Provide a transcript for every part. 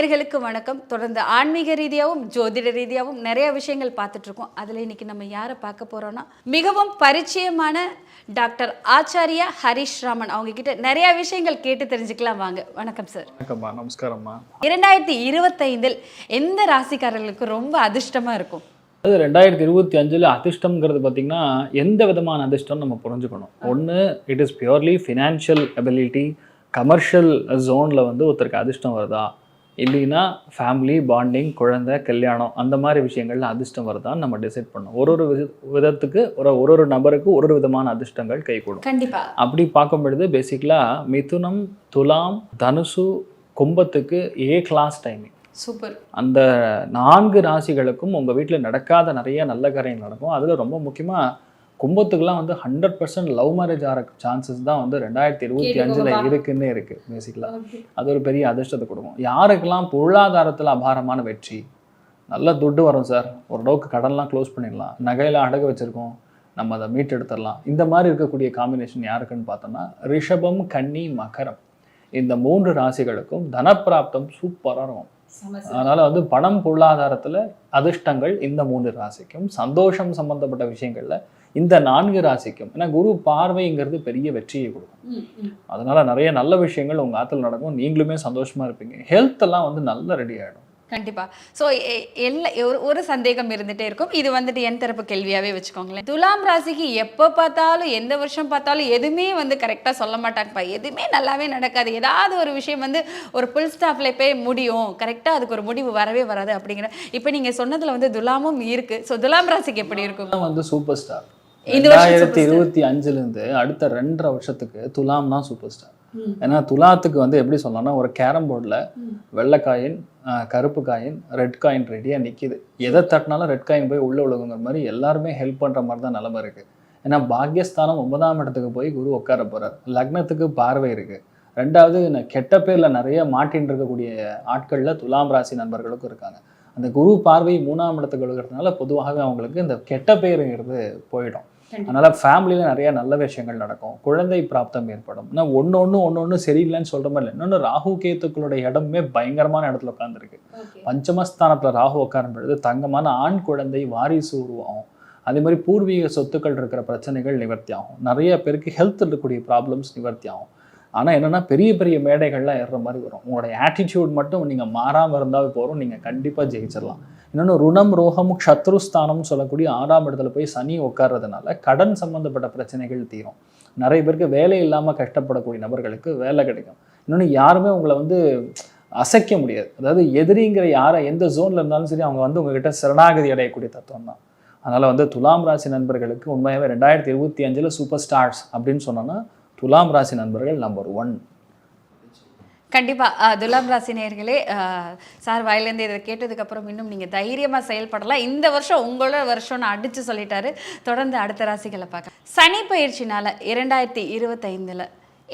நேயர்களுக்கு வணக்கம். தொடர்ந்து ஆன்மீக ரீதியாகவும் ஜோதிட ரீதியாகவும் நிறைய விஷயங்கள் பார்த்துட்டு இருக்கோம் அதில் இன்னைக்கு நம்ம யாரை பார்க்க போறோம்னா மிகவும் பரிச்சயமான டாக்டர் ஆச்சாரியா ஹரிஷ் ராமன். அவங்க கிட்ட நிறைய விஷயங்கள் கேட்டு தெரிஞ்சுக்கலாம் வாங்க. வணக்கம் சார். வணக்கம்மா. நமஸ்காரம்மா. இரண்டாயிரத்தி இருபத்தைந்தில் எந்த ராசிக்காரர்களுக்கு ரொம்ப அதிர்ஷ்டமா இருக்கும்? அது ரெண்டாயிரத்தி இருபத்தி அஞ்சில் அதிர்ஷ்டம்ங்கிறது பார்த்திங்கன்னா எந்த விதமான அதிர்ஷ்டம் நம்ம புரிஞ்சுக்கணும். ஒன்று it is purely financial ability commercial ஜோனில் வந்து ஒருத்தருக்கு அதிர்ஷ்டம் வருதா? இல்லைன்னா ஃபேமிலி பாண்டிங் குழந்தை கல்யாணம் அந்த மாதிரி விஷயங்கள்ல அதிர்ஷ்டம் வருதான்னு நம்ம டிசைட் பண்ணோம் ஒரு ஒரு வித- விதத்துக்கு ஒரு ஒரு ஒரு நபருக்கு ஒரு ஒரு விதமான அதிர்ஷ்டங்கள் கைகூடும். கண்டிப்பா. அப்படி பார்க்கும் பொழுது பேசிக்கலாக மிதுனம் துலாம் தனுசு கும்பத்துக்கு ஏ கிளாஸ் டைமிங் சூப்பர். அந்த நான்கு ராசிகளுக்கும் உங்கள் வீட்டில் நடக்காத நிறைய நல்ல காரியங்கள் நடக்கும். அதில் ரொம்ப முக்கியமாக கும்பத்துக்குலாம் வந்து ஹண்ட்ரட் பர்சன்ட் லவ் மேரேஜ் ஆகிற சான்சஸ் தான் வந்து ரெண்டாயிரத்தி இருபத்தி அஞ்சில் இருக்குன்னே இருக்குது பேசிக்கலாக அது ஒரு பெரிய அதிர்ஷ்டத்தை கொடுக்கும். யாருக்கெல்லாம் பொருளாதாரத்தில் அபாரமான வெற்றி? நல்ல துட்டு வரும் சார் ஓரளவுக்கு கடன்லாம் க்ளோஸ் பண்ணிடலாம். நகையில் அடகு வச்சுருக்கோம். நம்ம அதை மீட் எடுத்துடலாம் இந்த மாதிரி இருக்கக்கூடிய காம்பினேஷன் யாருக்குன்னு பார்த்தோம்னா ரிஷபம் கன்னி மகரம். இந்த மூன்று ராசிகளுக்கும் தனப்பிராப்தம் சூப்பராக இருக்கும். அதனால வந்து பணம் பொருளாதாரத்துல அதிர்ஷ்டங்கள் இந்த மூன்று ராசிக்கும் சந்தோஷம் சம்பந்தப்பட்ட விஷயங்கள்ல இந்த நான்கு ராசிக்கும். ஏன்னா குரு பார்வைங்கிறது பெரிய வெற்றியை கொடுக்கும். அதனால நிறைய நல்ல விஷயங்கள் உங்க ஆத்துல நடக்கும். நீங்களுமே சந்தோஷமா இருப்பீங்க. ஹெல்த் எல்லாம் வந்து நல்லா ரெடி ஆயிடும். கண்டிப்பா. ஸோ எல்லா ஒரு ஒரு சந்தேகம் இருந்துட்டே இருக்கும். இது வந்துட்டு என் தரப்பு கேள்வியாவே வச்சுக்கோங்களேன். துலாம் ராசிக்கு எப்போ பார்த்தாலும் எந்த வருஷம் பார்த்தாலும் எதுவுமே வந்து கரெக்டாக சொல்ல மாட்டாங்கப்பா. எதுவுமே நல்லாவே நடக்காது. ஏதாவது ஒரு விஷயம் வந்து ஒரு புல் ஸ்டாஃப்ல போய் முடியும். கரெக்டாக அதுக்கு ஒரு முடிவு வரவே வராது அப்படிங்கிற இப்போ நீங்க சொன்னதுல வந்து துலாமும் இருக்கு. ஸோ துலாம் ராசிக்கு எப்படி இருக்கும்? வந்து சூப்பர் ஸ்டார் ரெண்டாயிரத்தி இருபத்தி அஞ்சுல இருந்து அடுத்த ரெண்டரை வருஷத்துக்கு துலாம் தான் சூப்பர் ஸ்டார் ஏன்னா துலாத்துக்கு வந்து எப்படி சொல்லலாம்னா ஒரு கேரம் போர்டில் வெள்ளை காயின் கருப்பு காயின் ரெட் காயின் ரெடியாக நிற்கிது எதை தட்டினாலும் ரெட் காயின் போய் உள்ள விழுகுங்கிற மாதிரி எல்லாருமே ஹெல்ப் பண்ணுற மாதிரி தான் நிலமை இருக்குது ஏன்னா பாக்யஸ்தானம் ஒன்பதாம் இடத்துக்கு போய் குரு உட்கார போகிறார் லக்னத்துக்கு பார்வை இருக்குது ரெண்டாவது கெட்ட பேரில் நிறைய மாட்டின்னு இருக்கக்கூடிய ஆட்களில் துலாம் ராசி நண்பர்களுக்கும் இருக்காங்க. அந்த குரு பார்வை மூணாம் இடத்துக்கு விழுகிறதுனால பொதுவாகவே அவங்களுக்கு இந்த கெட்ட பேருங்கிறது போயிடும். அதனால ஃபேமிலியில் நிறைய நல்ல விஷயங்கள் நடக்கும். குழந்தை பிராப்தம் ஏற்படும். ஆனால் ஒன்று ஒன்று ஒன்று ஒன்று சரியில்லைன்னு சொல்கிற மாதிரி இல்லை. இன்னொன்று ராகு கேத்துக்களுடைய இடமே பயங்கரமான இடத்துல உட்காந்துருக்கு பஞ்சமஸ்தானத்தில் ராகு உட்காரும் பொழுது தங்கமான ஆண் குழந்தை வாரிசு உருவாகும். அதே மாதிரி பூர்வீக சொத்துக்கள் இருக்கிற பிரச்சனைகள் நிவர்த்தி ஆகும் நிறைய பேருக்கு ஹெல்த் இருக்கக்கூடிய ப்ராப்ளம்ஸ் நிவர்த்தி ஆகும் ஆனால் என்னென்னா பெரிய பெரிய மேடைகள்லாம் ஏறுற மாதிரி வரும். உங்களுடைய ஆட்டிடியூட் மட்டும் நீங்கள் மாறாமல் இருந்தால் போகிறோம் நீங்கள் கண்டிப்பாக ஜெயிச்சிடலாம். இன்னொன்று ருணம் ரோகம் சத்ருஸ்தானம் சொல்லக்கூடிய ஆறாம் இடத்துல போய் சனி உட்கார்றதுனால கடன் சம்மந்தப்பட்ட பிரச்சனைகள் தீரும். நிறைய பேருக்கு வேலை இல்லாமல் கஷ்டப்படக்கூடிய நபர்களுக்கு வேலை கிடைக்கும். இன்னொன்று யாருமே உங்களை வந்து அசைக்க முடியாது. அதாவது எதிரிங்கிற யாரை எந்த ஜோனில் இருந்தாலும் சரி அவங்க வந்து உங்ககிட்ட சரணாகதி அடையக்கூடிய தத்துவம் தான். அதனால் வந்து துலாம் ராசி நண்பர்களுக்கு உண்மையாகவே ரெண்டாயிரத்தி இருபத்தி அஞ்சில் சூப்பர் ஸ்டார்ஸ் அப்படின்னு சொன்னோன்னா துலாம் ராசி நண்பர்கள் நம்பர் ஒன் கண்டிப்பாக துலாம் ராசி நேர்களே சார் வாயிலேருந்து இதை கேட்டதுக்கு அப்புறம் இன்னும் நீங்கள் தைரியமாக செயல்படலாம். இந்த வருஷம் உங்களோட வருஷம்னு அடித்து சொல்லிட்டாரு. தொடர்ந்து அடுத்த ராசிகளை பார்க்க சனி பயிற்சினால இரண்டாயிரத்தி இருபத்தைந்தில்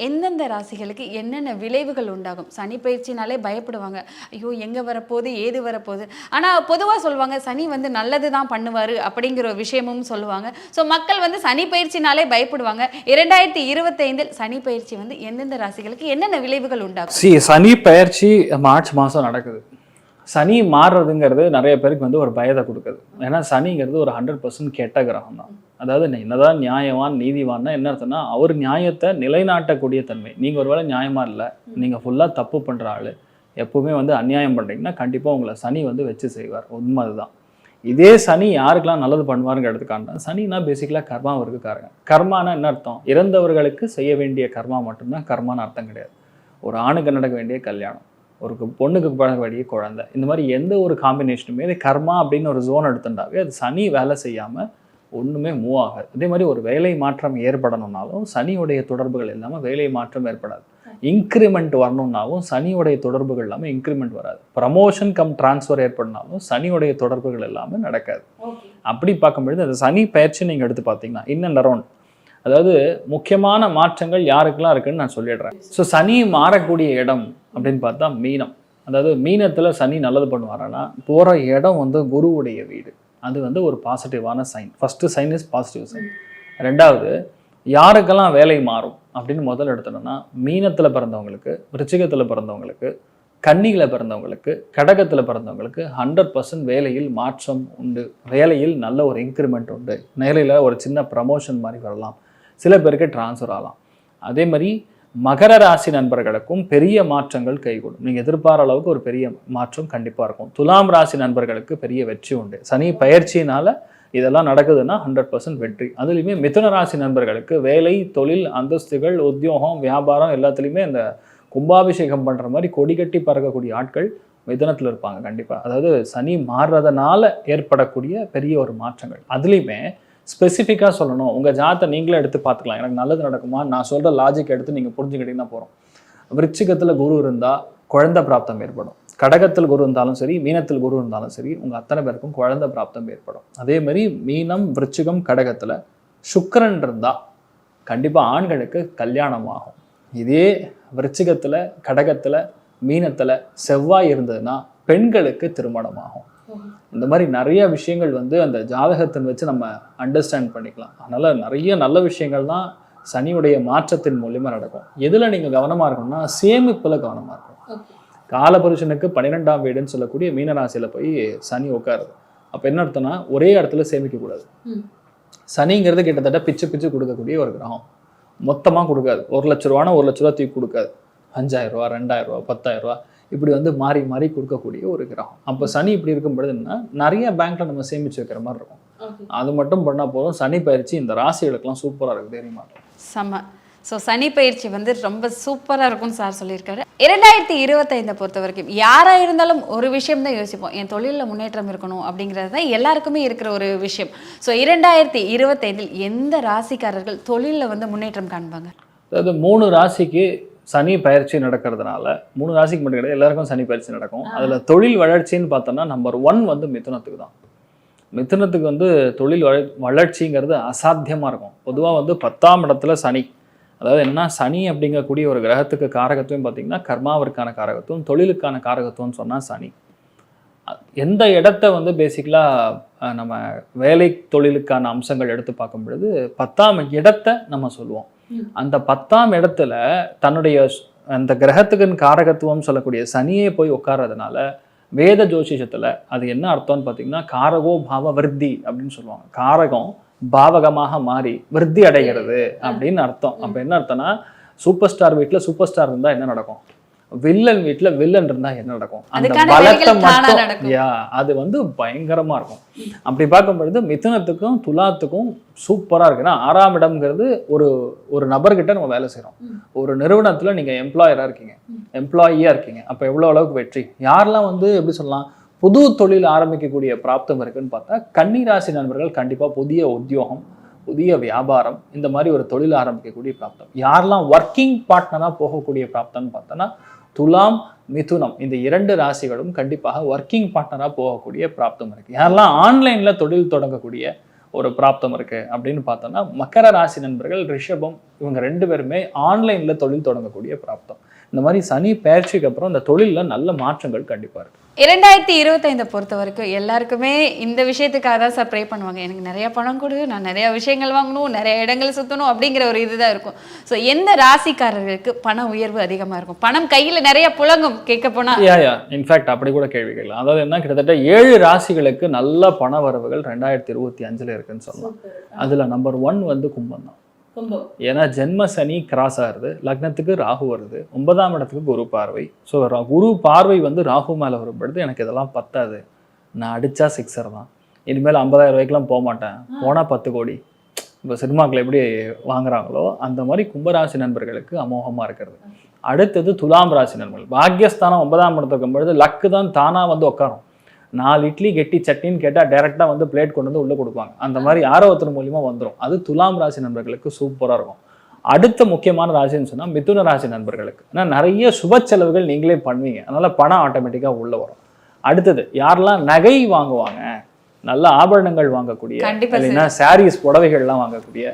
எந்தெந்த ராசிகளுக்கு என்னென்ன விளைவுகள் உண்டாகும்? சனி பயிற்சினாலே பயப்படுவாங்க. ஐயோ எங்கே வரப்போகுது? ஏது வரப்போகுது? ஆனால் பொதுவாக சொல்லுவாங்க சனி வந்து நல்லது தான் பண்ணுவார் அப்படிங்கிற ஒரு விஷயமும் சொல்லுவாங்க. ஸோ மக்கள் வந்து சனி பயிற்சினாலே பயப்படுவாங்க. இரண்டாயிரத்தி இருபத்தைந்தில் சனி பயிற்சி வந்து எந்தெந்த ராசிகளுக்கு என்னென்ன விளைவுகள் உண்டாகும்? சனி பயிற்சி மார்ச் மாதம் நடக்குது. சனி மாறுறதுங்கிறது நிறைய பேருக்கு வந்து ஒரு பயத்தை கொடுக்குது. ஏன்னா சனிங்கிறது ஒரு ஹண்ட்ரட் பர்சன்ட் கெட்ட கிரகம் தான் அதாவது என்னதான் நியாயவான் நீதிவான்னா என்ன அர்த்தம்னா அவர் நியாயத்தை நிலைநாட்டக்கூடிய தன்மை. நீங்கள் ஒரு வேளை நியாயமாக இல்லை நீங்கள் ஃபுல்லாக தப்பு பண்ணுற ஆள். எப்போவுமே வந்து அநியாயம் பண்ணுறீங்கன்னா கண்டிப்பாக உங்களை சனி வந்து வச்சு செய்வார். உண்மை அதுதான் இதே சனி யாருக்கெல்லாம் நல்லது பண்ணுவாருங்கிறதுக்கான சனினா பேசிக்கலாக கர்மாவிற்கு காரங்க கர்மானா என்ன அர்த்தம்? இறந்தவர்களுக்கு செய்ய வேண்டிய கர்மா மட்டும்தான் கர்மான்னு அர்த்தம் கிடையாது. ஒரு ஆணுக்கு நடக்க வேண்டிய கல்யாணம். ஒரு பொண்ணுக்கு பழக வேண்டிய குழந்தை. இந்த மாதிரி எந்த ஒரு காம்பினேஷனுமே இது கர்மா அப்படின்னு ஒரு ஜோன் எடுத்துட்டாவே அது சனி வேலை செய்யாமல் ஒன்றுமே மூவ் ஆகாது. அதே மாதிரி ஒரு வேலை மாற்றம் ஏற்படணும்னாலும் சனியுடைய தொடர்புகள் இல்லாமல் வேலை மாற்றம் ஏற்படாது. இன்க்ரிமெண்ட் வரணும்னாலும் சனியுடைய தொடர்புகள் இல்லாமல் இன்க்ரிமெண்ட் வராது. ப்ரமோஷன் கம் ட்ரான்ஸ்ஃபர் ஏற்படனாலும் சனியுடைய தொடர்புகள் எல்லாமே நடக்காது. அப்படி பார்க்கும்பொழுது அந்த சனி பயிற்சி நீங்கள் எடுத்து பார்த்தீங்கன்னா இன்னும் அரௌண்ட் அதாவது முக்கியமான மாற்றங்கள் யாருக்கெல்லாம் இருக்குன்னு நான் சொல்லிடுறேன். ஸோ சனி மாறக்கூடிய இடம் அப்படின்னு பார்த்தா மீனம். அதாவது மீனத்தில் சனி நல்லது பண்ணுவாரானா போகிற இடம் வந்து குருவுடைய வீடு. அது வந்து ஒரு பாசிட்டிவான sign first sign is positive sign ரெண்டாவது யாருக்கெல்லாம் வேலை மாறும் அப்படின்னு முதல்ல எடுத்தோம்னா மீனத்தில் பிறந்தவங்களுக்கு விருச்சிகத்தில் பிறந்தவங்களுக்கு கன்னியில் பிறந்தவங்களுக்கு கடகத்தில் பிறந்தவங்களுக்கு ஹண்ட்ரட் பர்சன்ட் வேலையில் மாற்றம் உண்டு. வேலையில் நல்ல ஒரு இன்க்ரிமெண்ட் உண்டு. வேலையில் ஒரு சின்ன ப்ரமோஷன் மாதிரி வரலாம். சில பேருக்கு ட்ரான்ஸ்ஃபர் ஆகலாம். அதே மாதிரி மகர ராசி நண்பர்களுக்கும் பெரிய மாற்றங்கள் கைகூடும். நீங்கள் எதிர்பார அளவுக்கு ஒரு பெரிய மாற்றம் கண்டிப்பாக இருக்கும். துலாம் ராசி நண்பர்களுக்கு பெரிய வெற்றி உண்டு. சனி பயிற்சியினால இதெல்லாம் நடக்குதுன்னா ஹண்ட்ரட் பர்சன்ட் வெற்றி. அதுலேயுமே மிதுன ராசி நண்பர்களுக்கு வேலை தொழில் அந்தஸ்துகள் உத்தியோகம் வியாபாரம் எல்லாத்துலேயுமே இந்த கும்பாபிஷேகம் பண்ணுற மாதிரி கொடி கட்டி பறக்கக்கூடிய ஆட்கள் மிதனத்தில் இருப்பாங்க கண்டிப்பாக அதாவது சனி மாறுறதுனால ஏற்படக்கூடிய பெரிய ஒரு மாற்றங்கள். அதுலேயுமே ஸ்பெசிஃபிக்காக சொல்லணும். உங்கள் ஜாத்தை நீங்களே எடுத்து பார்த்துக்கலாம். எனக்கு நல்லது நடக்குமா? நான் சொல்கிற லாஜிக் எடுத்து நீங்கள் புரிஞ்சுக்கிட்டீங்கன்னா போகிறோம் விருச்சிகத்தில் குரு இருந்தால் குழந்தை பிராப்தம் ஏற்படும். கடகத்தில் குரு இருந்தாலும் சரி மீனத்தில் குரு இருந்தாலும் சரி உங்கள் அத்தனை பேருக்கும் குழந்தை பிராப்தம் ஏற்படும். அதே மாதிரி மீனம் விருச்சிகம் கடகத்தில் சுக்கரன் இருந்தால் கண்டிப்பாக ஆண்களுக்கு கல்யாணம் ஆகும். இதே விருச்சிகத்தில் கடகத்தில் மீனத்தில் செவ்வாய் இருந்ததுன்னா பெண்களுக்கு திருமணம் ஆகும். இந்த மாதிரி நிறைய விஷயங்கள் வந்து அந்த ஜாதகத்தின் வச்சு நம்ம அண்டர்ஸ்டாண்ட் பண்ணிக்கலாம். அதனால நிறைய நல்ல விஷயங்கள் தான் சனியுடைய மாற்றத்தின் மூலியமா நடக்கும். எதுல நீங்க கவனமா இருக்கணும்னா சேமிப்புல கவனமா இருக்கணும். காலபுருஷனுக்கு பன்னிரெண்டாம் வீடுன்னு சொல்லக்கூடிய மீனராசியில போய் சனி உட்காருது. அப்ப என்ன அர்த்தம்னா ஒரே இடத்துல சேமிக்க கூடாது. ம். சனிங்கிறது கிட்டத்தட்ட பிச்சு பிச்சு கொடுக்கக்கூடிய ஒரு கிரகம். மொத்தமா கொடுக்காது. ஒரு லட்ச ரூபானா ஒரு லட்ச ரூபா தூக்கி கொடுக்காது. அஞ்சாயிரம் ரூபா ரெண்டாயிரம் ரூபா பத்தாயிரம் ரூபா. இப்படி வந்து மாறி மாறி கொடுக்கக்கூடிய ஒரு கிரகம். அப்போ சனி இப்படி இருக்கும் பொழுது என்ன நிறைய பேங்க்ல நம்ம சேமிச்சு வைக்கிற மாதிரி இருக்கும். அது மட்டும் பண்ணா போதும். சனி பயிற்சி இந்த ராசிகளுக்கெல்லாம் சூப்பரா இருக்கு தெரியுமா? செம்ம ஸோ சனி பயிற்சி வந்து ரொம்ப சூப்பராக இருக்கும்னு சார் சொல்லியிருக்காரு. இரண்டாயிரத்தி இருபத்தைந்தை பொறுத்த வரைக்கும் யாராக இருந்தாலும் ஒரு விஷயம் தான் யோசிப்போம். என் தொழிலில் முன்னேற்றம் இருக்கணும் அப்படிங்கிறது தான் எல்லாருக்குமே இருக்கிற ஒரு விஷயம். ஸோ இரண்டாயிரத்தி இருபத்தைந்தில் எந்த ராசிக்காரர்கள் தொழிலில் வந்து முன்னேற்றம் காண்பாங்க? அதாவது மூணு ராசிக்கு சனி பயிற்சி நடக்கிறதுனால மூணு ராசிக்கு மட்டும் கிடையாது எல்லாருக்கும் சனி பயிற்சி நடக்கும். அதுல தொழில் வளர்ச்சின்னு பார்த்தோம்னா நம்பர் ஒன் வந்து மிதுனத்துக்கு தான். மிதுனத்துக்கு வந்து தொழில் வள வளர்ச்சிங்கிறது அசாத்தியமா இருக்கும். பொதுவா வந்து பத்தாம் இடத்துல சனி. அதாவது என்ன சனி அப்படிங்கக்கூடிய ஒரு கிரகத்துக்கு காரகத்துவம் பார்த்தீங்கன்னா கர்மாவிற்கான காரகத்துவம் தொழிலுக்கான காரகத்துவம்னு சொன்னா சனி. எந்த இடத்த வந்து பேசிக்கலாக நம்ம வேலை தொழிலுக்கான அம்சங்கள் எடுத்து பார்க்கும் பொழுது பத்தாம் இடத்தை நம்ம சொல்லுவோம். அந்த பத்தாம் இடத்துல தன்னுடைய அந்த கிரகத்துக்குன்னு காரகத்துவம் சொல்லக்கூடிய சனியே போய் உட்கார்றதுனால வேத ஜோசிஷத்தில் அது என்ன அர்த்தம்னு பார்த்தீங்கன்னா காரகோ பாவ விருத்தி அப்படின்னு சொல்லுவாங்க. காரகம் பாவகமாக மாறி விருத்தி அடைகிறது அப்படின்னு அர்த்தம். அப்போ என்ன அர்த்தம்னா சூப்பர் ஸ்டார் வீட்டுல சூப்பர் ஸ்டார் இருந்தா என்ன நடக்கும்? வில்லன் வீட்டுல வில்லன் இருந்தா என்ன நடக்கும்? அந்த பலத்தை மட்டும். யா அது வந்து பயங்கரமா இருக்கும். அப்படி பார்க்கும் பொழுது மிதுனத்துக்கும் துலாத்துக்கும் சூப்பரா இருக்கு. ஏன்னா ஆறாம் இடம்ங்கிறது ஒரு ஒரு நபர்கிட்ட நம்ம வேலை செய்றோம். ம். ஒரு நிறுவனத்துல நீங்க எம்ப்ளாயரா இருக்கீங்க. எம்ப்ளாயியா இருக்கீங்க. அப்ப எவ்வளவு அளவுக்கு வெற்றி? யாரெல்லாம் வந்து எப்படி சொல்லலாம் புது தொழில் ஆரம்பிக்கக்கூடிய பிராப்தம் இருக்குன்னு பார்த்தா கன்னிராசி நண்பர்கள் கண்டிப்பா புதிய உத்தியோகம் புதிய வியாபாரம் இந்த மாதிரி ஒரு தொழில் ஆரம்பிக்கக்கூடிய பிராப்தம். யாரெல்லாம் ஒர்க்கிங் பார்ட்னரா போகக்கூடிய பிராப்தம்னு பார்த்தோன்னா துலாம் மிதுனம். இந்த இரண்டு ராசிகளும் கண்டிப்பாக ஒர்க்கிங் பார்ட்னராக போகக்கூடிய பிராப்தம் இருக்குது யாரெல்லாம் ஆன்லைனில் தொழில் தொடங்கக்கூடிய ஒரு பிராப்தம் இருக்குது அப்படின்னு பார்த்தோம்னா மக்கர ராசி நண்பர்கள் ரிஷபம் இவங்க ரெண்டு பேருமே ஆன்லைனில் தொழில் தொடங்கக்கூடிய பிராப்தம். இந்த மாதிரி சனி பயிற்சிக்கு அப்புறம் இந்த தொழில்ல நல்ல மாற்றங்கள் கண்டிப்பா இருக்கு. இரண்டாயிரத்தி இருபத்தைந்தை பொறுத்த வரைக்கும் எல்லாருக்குமே இந்த விஷயத்துக்காக தான் சார் ப்ரே பண்ணுவாங்க. எனக்கு நிறைய பணம் கொடு நான் நிறைய விஷயங்கள் வாங்கணும் நிறைய இடங்கள் சுற்றணும் அப்படிங்கிற ஒரு இதுதான் இருக்கும். ஸோ எந்த ராசிக்காரர்களுக்கு பண உயர்வு அதிகமாக இருக்கும்? பணம் கையில் நிறைய புழங்கும் கேட்க போனால் யா யா இன்ஃபேக்ட் அப்படி கூட கேள்வி கேட்கலாம். அதாவது என்ன? கிட்டத்தட்ட ஏழு ராசிகளுக்கு நல்ல பண வரவுகள் ரெண்டாயிரத்தி இருபத்தி அஞ்சுல இருக்குன்னு சொல்லலாம். அதுல நம்பர் ஒன் வந்து கும்பம் தான். ஏன்னா ஜென்ம சனி கிராஸ் ஆகுது லக்னத்துக்கு ராகு வருது ஒன்பதாம் இடத்துக்கு குரு பார்வை. ஸோ குரு பார்வை வந்து ராகு மேலே வரும்பொழுது எனக்கு இதெல்லாம் பத்தாது. நான் அடிச்சா சிக்ஸர் தான். இனிமேல் ஐம்பதாயிரம் ரூபாய்க்குலாம் போக மாட்டேன். போனால் பத்து கோடி. இப்போ சினிமாக்கள் எப்படி வாங்குறாங்களோ அந்த மாதிரி கும்பராசி நண்பர்களுக்கு அமோகமாக இருக்கிறது. அடுத்தது துலாம் ராசி நண்பர்கள். பாக்கியஸ்தானம் ஒன்பதாம் இடத்துக்கு இருக்கும்பொழுது லக்கு தான் தானாக வந்து உட்காரும். நாலு இட்லி கெட்டி சட்னின்னு கேட்டால் டேரெக்டாக வந்து பிளேட் கொண்டு வந்து உள்ளே கொடுப்பாங்க. அந்த மாதிரி யாரோ ஒருத்தர் மூலியமா வந்துடும் அது துலாம் ராசி நண்பர்களுக்கு சூப்பராக இருக்கும். அடுத்த முக்கியமான ராசின்னு சொன்னால் மிதுன ராசி நண்பர்களுக்கு. ஏன்னா நிறைய சுப செலவுகள் நீங்களே பண்ணுவீங்க. அதனால பணம் ஆட்டோமேட்டிக்காக உள்ளே வரும். அடுத்தது யாரெல்லாம் நகை வாங்குவாங்க நல்ல ஆபரணங்கள் வாங்கக்கூடிய இல்லைன்னா சாரீஸ் புடவைகள்லாம் வாங்கக்கூடிய.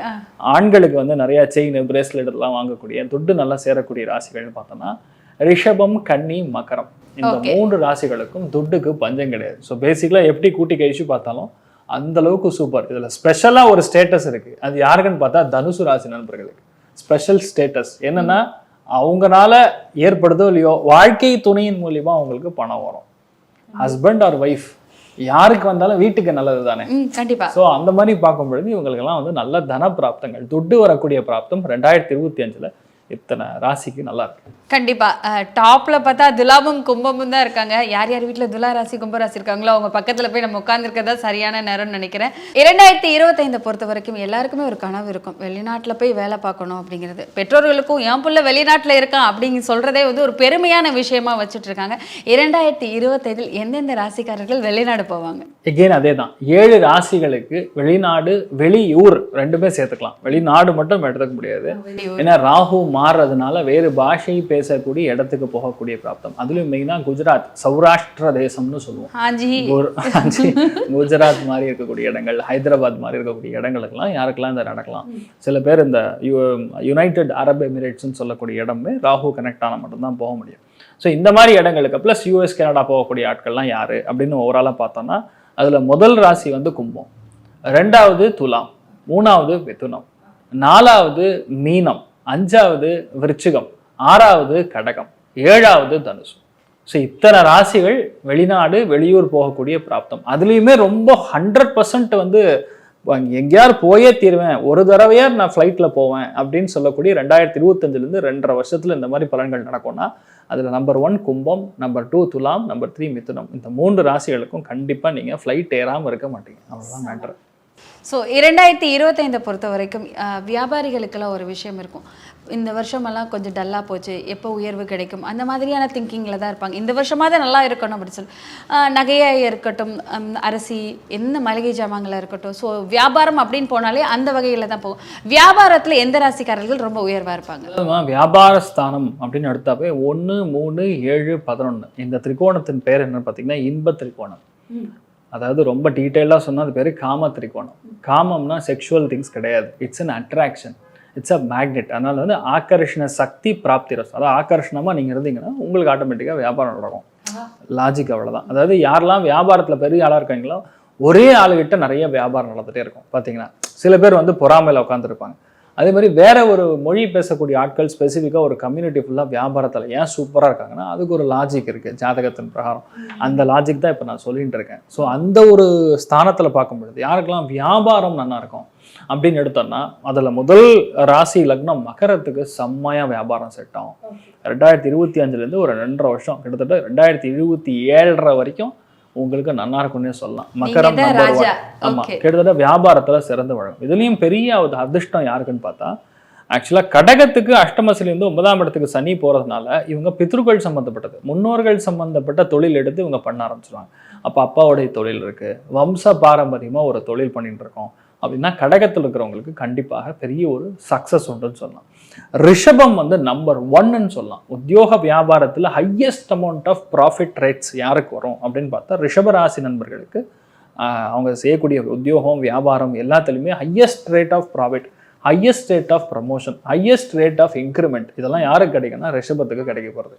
ஆண்களுக்கு வந்து நிறைய செயின் பிரேஸ்லெட் எல்லாம் வாங்கக்கூடிய துட்டு நல்லா சேரக்கூடிய ராசிகள்னு பார்த்தோம்னா ரிஷபம் கன்னி மகரம். இந்த. மூன்று ராசிகளுக்கும் துட்டுக்கு பஞ்சம் கிடையாது. ஸோ பேசிக்கலாக எப்படி கூட்டி கழிச்சு பார்த்தாலும் அந்த அளவுக்கு சூப்பர் இதுல ஸ்பெஷலா ஒரு ஸ்டேட்டஸ் இருக்கு. அது யாருக்குன்னு பார்த்தா தனுசு ராசி நண்பர்களுக்கு. ஸ்பெஷல் ஸ்டேட்டஸ் என்னன்னா அவங்கனால ஏற்படுதோ இல்லையோ வாழ்க்கை துணையின் மூலியமா அவங்களுக்கு பணம் வரும். ஹஸ்பண்ட் ஆர் ஒய்ஃப் யாருக்கு வந்தாலும் வீட்டுக்கு நல்லது தானே கண்டிப்பா. ஸோ அந்த மாதிரி பார்க்கும் பொழுது இவங்களுக்கெல்லாம் வந்து நல்ல தன பிராப்தங்கள். துட்டு வரக்கூடிய பிராப்தம் ரெண்டாயிரத்தி இருபத்தி அஞ்சுல இத்தனை ராசிக்கு நல்லா இருக்கு? கண்டிப்பா. டாப்ல பார்த்தா துலாமும் கும்பமும் தான் இருக்காங்க. யார் யார் வீட்ல துலா ராசி கும்பராசி இருக்காங்களோ அவங்க பக்கத்துல போய் நம்ம உட்கார்ந்துருக்கதா சரியான நேரம்னு நினைக்கிறேன். இரண்டாயிரத்தி இருபத்தைந்தை பொறுத்த வரைக்கும் எல்லாருக்குமே ஒரு கனவு இருக்கும். வெளிநாட்டுல போய் வேலை பார்க்கணும் அப்படிங்கிறது. பெற்றோர்களுக்கும் என் புள்ள வெளிநாட்டுல இருக்கான் அப்படிங்க சொல்றதே வந்து ஒரு பெருமையான விஷயமா வச்சுட்டு இருக்காங்க இரண்டாயிரத்தி இருபத்தைந்தில் எந்தெந்த ராசிக்காரர்கள் வெளிநாடு போவாங்க? எகெயின் அதே தான் ஏழு ராசிகளுக்கு வெளிநாடு வெளியூர் ரெண்டுமே சேர்த்துக்கலாம். வெளிநாடு மட்டும் எடுத்துக்க முடியாது. ஏன்னா ராகு மாறுறதுனால வேறு பாஷை பேசக்கூடிய இடத்துக்கு போகக்கூடிய பிராப்தம். அதுலயும் மெயினா குஜராத் சௌராஷ்டிர தேசம்னு சொல்லுவோம். குஜராத் மாதிரி இருக்கக்கூடிய இடங்கள் ஹைதராபாத் மாதிரி இருக்கக்கூடிய இடங்களுக்கெல்லாம் யாருக்கெல்லாம் இந்த நடக்கலாம்? சில பேர் இந்த யுனைடெட் அரப் எமிரேட்ஸ்னு சொல்லக்கூடிய இடமே ராகு கனெக்ட் ஆன மட்டும்தான் போக முடியும். ஸோ இந்த மாதிரி இடங்களுக்கு ப்ளஸ் யூஎஸ் கனடா போகக்கூடிய ஆட்கள்லாம் யாரு? அப்படின்னு ஓவராலாக பார்த்தோம்னா அதுல முதல் ராசி வந்து கும்பம். ரெண்டாவது துலாம். மூணாவது மிதுனம். நாலாவது மீனம். அஞ்சாவது விருச்சிகம் ஆறாவது கடகம் ஏழாவது தனுசு. ஸோ இத்தனை ராசிகள் வெளிநாடு வெளியூர் போகக்கூடிய பிராப்தம். அதுலேயுமே ரொம்ப ஹண்ட்ரட் பர்சன்ட் வந்து அங்க எங்கேயாவது போயே தீருவேன். ஒரு தடவையா நான் ஃப்ளைட்டில் போவேன். அப்படின்னு சொல்லக்கூடிய ரெண்டாயிரத்தி இருபத்தஞ்சிலேருந்து ரெண்டரை வருஷத்தில் இந்த மாதிரி பலன்கள் நடக்கும்னா அதில் நம்பர் ஒன் கும்பம் நம்பர் டூ துலாம் நம்பர் த்ரீ மிதுனம். இந்த மூன்று ராசிகளுக்கும் கண்டிப்பாக நீங்கள் ஃப்ளைட் ஏறாமல் இருக்க மாட்டீங்க. அவ்வளோதான் மேட்ரு ஸோ இரண்டாயிரத்தி இருபத்தைந்தை பொறுத்த வரைக்கும் வியாபாரிகளுக்கெல்லாம் ஒரு விஷயம் இருக்கும். இந்த வருஷமெல்லாம் கொஞ்சம் டல்லாக போச்சு. எப்போ உயர்வு கிடைக்கும்? அந்த மாதிரியான திங்கிங்கில் தான் இருப்பாங்க. இந்த வருஷமாவது நல்லா இருக்கணும் அப்படின்னு சொல்லி. நகையாக இருக்கட்டும் அரிசி என்ன மளிகை ஜாமான்களாக இருக்கட்டும். ஸோ வியாபாரம் அப்படின்னு போனாலே அந்த வகையில் தான் போகும். வியாபாரத்தில் எந்த ராசிக்காரர்கள் ரொம்ப உயர்வாக இருப்பாங்க? வியாபார ஸ்தானம் அப்படின்னு எடுத்தாவே ஒன்று மூணு ஏழு பதினொன்று இந்த திரிகோணத்தின் பேர் என்னன்னு பார்த்தீங்கன்னா இன்ப திரிகோணம். அதாவது ரொம்ப டீட்டெயிலாக சொன்னால் அது பேர் காம திரிகோணம். காமம்னா செக்ஷுவல் திங்ஸ் கிடையாது. It's an attraction it's a magnet அதனால் வந்து ஆக்கர்ஷண சக்தி பிராப்தி ரசம். அதாவது ஆக்கர்ஷணமாக நீங்கள் இருந்தீங்கன்னா உங்களுக்கு ஆட்டோமேட்டிக்காக வியாபாரம் நடக்கும். லாஜிக் அவ்வளோதான் அதாவது யாரெல்லாம் வியாபாரத்தில் பெரிய ஆளாக இருக்காங்களோ ஒரே ஆளுகிட்ட நிறைய வியாபாரம் நடந்துகிட்டே இருக்கும். பார்த்தீங்கன்னா சில பேர் வந்து பொறாமையில் உட்காந்துருப்பாங்க அதே மாதிரி வேற ஒரு மொழி பேசக்கூடிய ஆட்கள் ஸ்பெசிஃபிக்காக ஒரு கம்யூனிட்டி ஃபுல்லாக வியாபாரத்தில் ஏன் சூப்பராக இருக்காங்கன்னா அதுக்கு ஒரு லாஜிக் இருக்குது ஜாதகத்தின் பிரகாரம். அந்த லாஜிக் தான் இப்போ நான் சொல்லிட்டு இருக்கேன். ஸோ அந்த ஒரு ஸ்தானத்தில் பார்க்கும் பொழுது யாருக்கெல்லாம் வியாபாரம் நல்லா இருக்கும் அப்படின்னு எடுத்தோம்னா அதில் முதல் ராசி லக்னம் மகரத்துக்கு செம்மையாக வியாபாரம் செட் ஆகும் ரெண்டாயிரத்தி இருபத்தி அஞ்சுலேருந்து ஒரு ரெண்டரை வருஷம் கிட்டத்தட்ட ரெண்டாயிரத்தி இருபத்தி ஏழரை வரைக்கும் உங்களுக்கு நல்லா இருக்கும்னே சொல்லலாம் மகரம் தான் நம்பர் ராஜா. ஒன் ஆமா Okay. கிட்டத்தட்ட வியாபாரத்துல சிறந்து வழங்கும் இதுலயும் பெரிய ஒரு அதிர்ஷ்டம் யாருக்குன்னு பார்த்தா ஆக்சுவலாக கடகத்துக்கு அஷ்டமசிலேருந்து ஒன்பதாம் இடத்துக்கு சனி போறதுனால இவங்க பித்ருக்கள் சம்பந்தப்பட்டது. முன்னோர்கள் சம்பந்தப்பட்ட தொழில் எடுத்து இவங்க பண்ண ஆரம்பிச்சிருவாங்க. அப்போ அப்பாவுடைய தொழில் இருக்கு. வம்ச பாரம்பரியமா ஒரு தொழில் பண்ணிட்டு இருக்கோம். அப்படின்னா கடகத்தில் இருக்கிறவங்களுக்கு கண்டிப்பாக பெரிய ஒரு சக்சஸ் உண்டுன்னு சொல்லலாம். ரிஷபம் வந்து நம்பர் ஒன்னு சொல்லலாம். உத்தியோக வியாபாரத்துல highest amount of profit rates யாருக்கு வரும் அப்படின்னு பார்த்தா ரிஷபராசி நண்பர்களுக்கு அவங்க செய்யக்கூடிய உத்தியோகம் வியாபாரம் எல்லாத்துலேயுமே highest rate of profit highest rate of promotion highest rate of increment இதெல்லாம் யாருக்கு கிடைக்கும்னா ரிஷபத்துக்கு கிடைக்க போகிறது